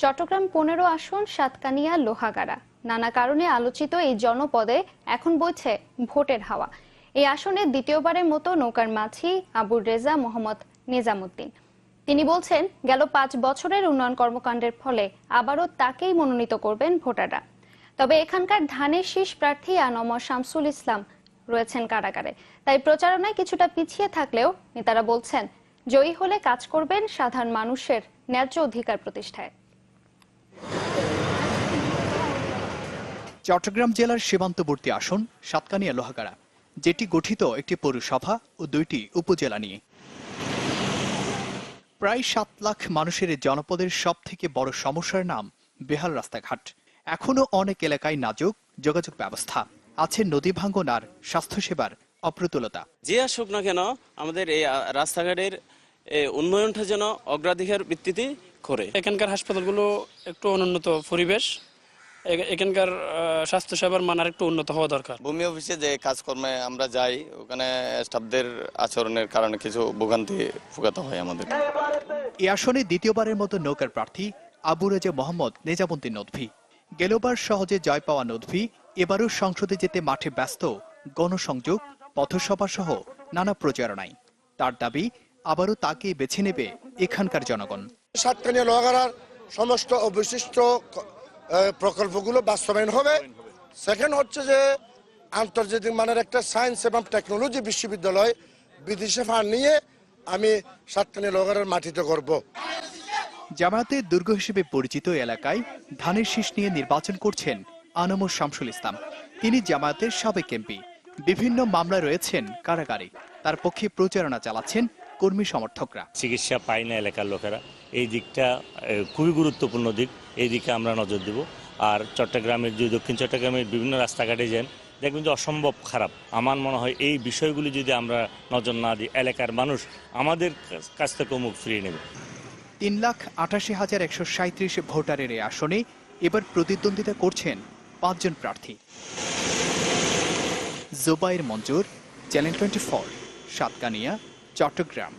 চট্টগ্রাম পনেরো আসন, সাতকানিয়া, লোহাগাড়া। নানা কারণে আলোচিত এই জনপদে এখন বইছে ভোটের হাওয়া। এই আসনে দ্বিতীয়বারের মতো নৌকার মাঝি আবুর রেজা, মোহাম্মদ নিজামুদ্দিন। তিনি বলছেন, গেল পাঁচ বছরের উন্নয়ন কর্মকাণ্ডের ফলে আবারও তাকেই মনোনীত করবেন ভোটাররা। তবে এখানকার ধানের শীষ প্রার্থী আনমর শামসুল ইসলাম রয়েছেন কারাগারে। তাই প্রচারণায় কিছুটা পিছিয়ে থাকলেও নেতারা বলছেন, জয়ী হলে কাজ করবেন সাধারণ মানুষের ন্যায্য অধিকার প্রতিষ্ঠায়। চট্টগ্রাম জেলার সীমান্তবর্তী আসন সাতকানিয়া লোহাগাড়া যেটি গঠিত একটি পৌরসভা ও দুইটি উপজেলা নিয়ে। প্রায় সাত লাখ মানুষের এই জনপদের সব থেকে বড় সমস্যার নাম বেহাল রাস্তাঘাট। এখনও অনেক এলাকায় নাজুক যোগাযোগ ব্যবস্থা আছে নদী ভাঙ্গন আর স্বাস্থ্যসেবার অপ্রতুলতা। যে আসুক না কেন আমাদের এই রাস্তাঘাটের উন্নয়নটা যেন অগ্রাধিকার ভিত্তিতে করে। এখানকার হাসপাতালগুলো একটু অনুন্নত পরিবেশ। এখানকার স্বাস্থ্যসেবার মান আর একটু উন্নত হওয়া দরকার। ভূমি অফিসে যে কাজকর্মে আমরা যাই ওখানে স্টাফদের আচরণের কারণে কিছু ভোগান্তি ভোগাতে হয় আমাদের। এই আসনে দ্বিতীয়বারের মতো নৌকার প্রার্থী আবু রেজা মোহাম্মদ নেজামুদ্দিন নদভি। গেলোবার সহজে জয় পাওয়া নদভি এবারও সংসদে যেতে মাঠে ব্যস্ত গণসংযোগ পথসভা সহ নানা প্রচারণায় তার দাবি আবারও তাকে বেছে নেবে এখানকার জনগণ। সাতকানিয়া লোহাগাড়ার সমস্ত অবশিষ্ট প্রকল্পগুলো বাস্তবায়ন হবে। সেকেন্ড হচ্ছে যে, আন্তর্জাতিক মানের একটা সায়েন্স এবং টেকনোলজি বিশ্ববিদ্যালয় বিদেশে ফান্ড নিয়ে আমি সাতকানিয়া লোহাগাড়ার মাটিতে করব। জামায়াতের দুর্গ হিসেবে পরিচিত এলাকায় ধানের শীষ নিয়ে নির্বাচন করছেন আনমর শামসুল ইসলাম। তিনি জামায়াতের সাবেক এমপি। বিভিন্ন মামলায় রয়েছেন কারাগারে। তার পক্ষে প্রচারণা চালাচ্ছেন কর্মী সমর্থকরা। চিকিৎসা পায় না এলাকার লোকেরা। এই দিকটা খুবই গুরুত্বপূর্ণ দিক। এই দিকে আমরা নজর দেব। আর চট্টগ্রামের যে দক্ষিণ চট্টগ্রামের বিভিন্ন রাস্তাঘাটে যান দেখবেন যে অসম্ভব খারাপ। আমার মনে হয় এই বিষয়গুলি যদি আমরা নজর না দিই এলাকার মানুষ আমাদের কাছ- থেকেও মুখ ফিরিয়ে নেবে। তিন লাখ আটাশি হাজার একশো সাঁত্রিশ ভোটারের এই আসনে এবার প্রতিদ্বন্দ্বিতা করছেন পাঁচজন প্রার্থী। Zobair Manjur channel twenty four Satkania. Chattogram